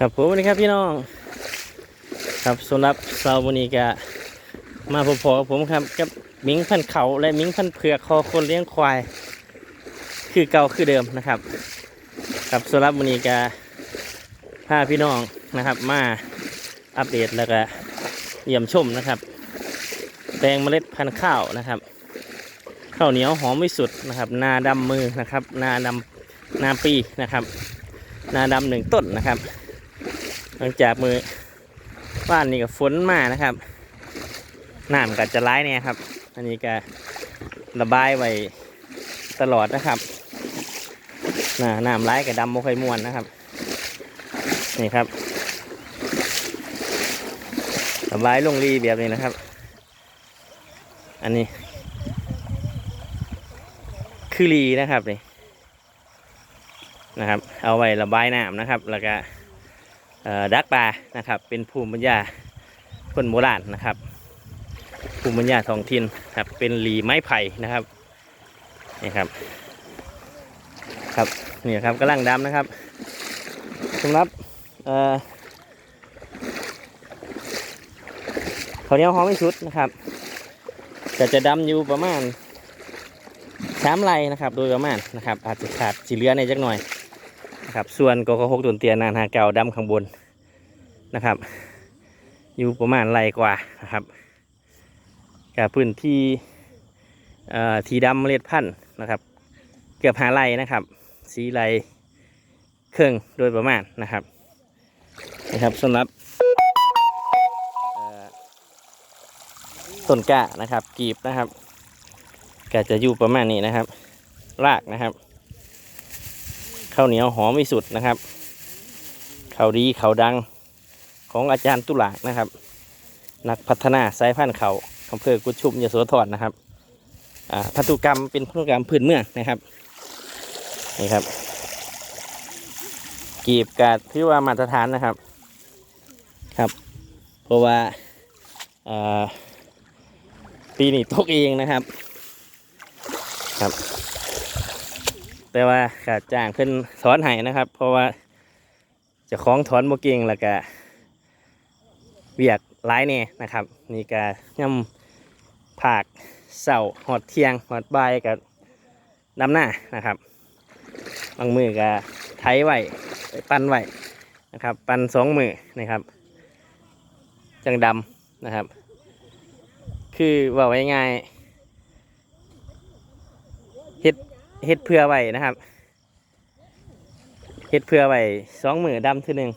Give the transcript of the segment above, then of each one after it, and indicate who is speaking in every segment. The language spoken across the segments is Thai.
Speaker 1: ครับผมวัสดีครับพี่น้อง ครับสำหรับเสาร์วันนี้ก็มาพบๆกับผมครับกับมิงพันเขาและมิงพันเผือกคอคนเลี้ยงควาย คือเก่าคือเดิมนะครับ ครับสำหรับวันนี้ก็พาพี่น้องนะครับ มาอัปเดตแล้วก็เยี่ยมชมนะครับแปลงเมล็ดพันธุ์ข้าวนะครับข้าวเหนียวหอมไม่สุดนะครับ นาดำมือนะครับ นาดำนาปีนะครับ นาดำหนึ่งต้นนะครับ ลังจากมือบ้านนี้ก็ฝนมานะครับน้ำก็จะร้ายเนี่ยครับ อันนี้ก็ระบายไว้ตลอดนะครับน้ำน้ำร้ายกับดำโมค่อยมวนนะครับ นี่ครับ ระบายลงรีแบบนี้นะครับ อันนี้ คือรีนะครับนี่นะครับ เอาไว้ระบายน้ำนะครับ แล้วก็ ดักปลานะครับ เป็นภูมิปัญญาคนโบราณนะครับ ภูมิปัญญาท้องถิ่นครับ เป็นหลีไม้ไผ่นะครับนี่ครับ ครับนี่ครับกำลังดำนะครับสำหรับเขาเนียหอมที่สุดนะครับก็จะดำอยู่ประมาณสามไร่นะครับ โดยประมาณนะครับ อาจจะขาดสีเหลือในจักหน่อยนะครับ ส่วนกกหกตุนเตียนานหาเก่าดำข้างบน นะครับ อยู่ประมาณไรกว่านะครับกับพื้นที่ทีดำเมล็ดพันธุ์นะครับ เกือบหาไรนะครับ สีไรเครื่องโดยประมาณนะครับนะครับสำหรับต้นกล้านะครับ กีบนะครับก็จะอยู่ประมาณนี้นะครับ รากนะครับข้าวเหนียวหอมที่สุดนะครับข้าวดีข้าวดัง ของอาจารย์ตุลานะครับ นักพัฒนาสายพันธุ์เขาอำเภอกุชุมยโสธรนะครับพันธุกรรมเป็นพันธุกรรมพื้นเมืองนะครับนี่ครับ กีบกาดที่ว่ามาตรฐานนะครับครับ เพราะว่าอ่าปีนี้ตกเองนะครับครับ แต่ว่าขาดจ้างเพิ่นถอนให้นะครับ เพราะว่าจะคล้องถอนโมเก่งแล้วก็ เวียกหลายแน่นะครับ นี่ก็ย่ำผากเสาหอดเทียงหอดใบกับดำหน้านะครับบางมือก็ไถไว้ปั้นไว้นะครับ ปั้นสองมือนะครับ จังดำนะครับ คือว่าไว้ง่ายเฮ็ดเฮ็ดเพื่อไว้นะครับเฮ็ดเพื่อไว้สองมือดำทีหนึ่ง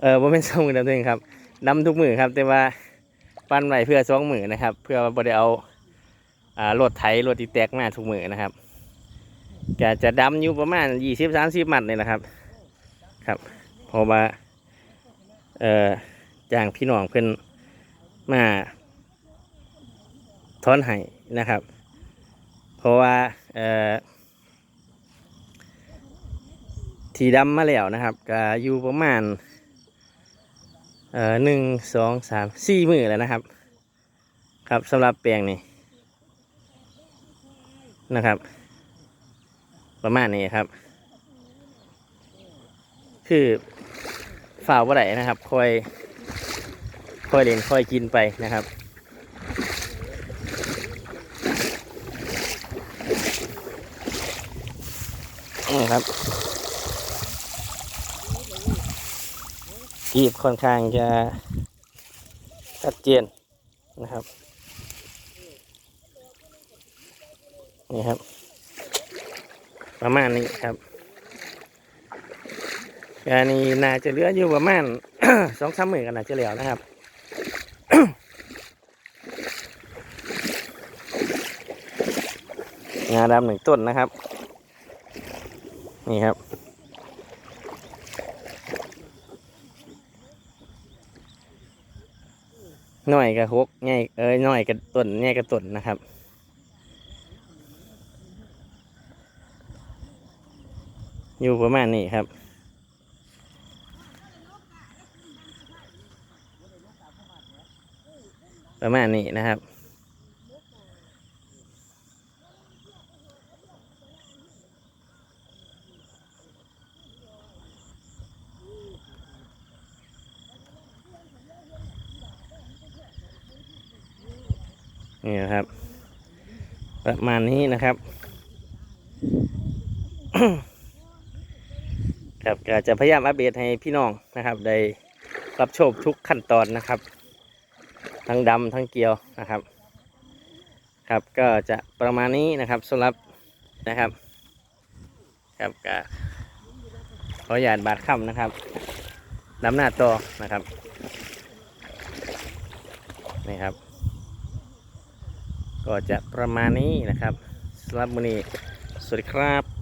Speaker 1: เออว่าเป็นสองมือดำทีหนึ่งครับ ดำทุกมือครับ แต่ว่าปั้นไว้เพื่อสองมือนะครับ เพื่อว่าบ่ได้เอาอ่ารถไถรถตีแตกมาทุกมือนะครับก็จะดำอยู่ประมาณยี่สิบสามสิบมัดเลยนะครับ ครับเพราะว่าเอ่อจ้างพี่น้องเพิ่นมาถอนให้นะครับ เพราะว่าเอ่อทีดำมาแล้วนะครับก็อยู่ประมาณ เอ่อหนึ่งสองสามสี่มือแล้วนะครับ ครับสำหรับแปลงนี้นะครับ ประมาณนี้ครับ คือฝ่าว่าไรนะครับคอยคอยเล่นคอยกินไปนะครับนี่ครับ กีบค่อนข้างจะชัดเจนนะครับ นี่ครับ ประมาณนี้ครับอันนี้น่าจะเหลืออยู่ประมาณสองสามหมื่นกันน่าจะเหลือนะครับงาดำหนึ่งต้นนะครับ นี่ครับ หน่อยกับฮกง่ายเอ้ยหน่อยกับต้นง่ายกับต้นนะครับอยู่ประมาณนี้ครับ ประมาณนี้นะครับ นี่นะครับ ประมาณนี้นะครับครับก็จะพยายามอัปเดตให้พี่น้องนะครับ ได้รับชมทุกขั้นตอนนะครับ ทั้งดำทั้งเกลียวนะครับ ครับก็จะประมาณนี้นะครับสำหรับนะครับครับก็ขออย่าตบาดค่ำนะครับดำหน้าต่อนะครับนี่ครับ ก็จะประมาณนี้นะครับสำหรับมื้อนี้สวัสดีครับ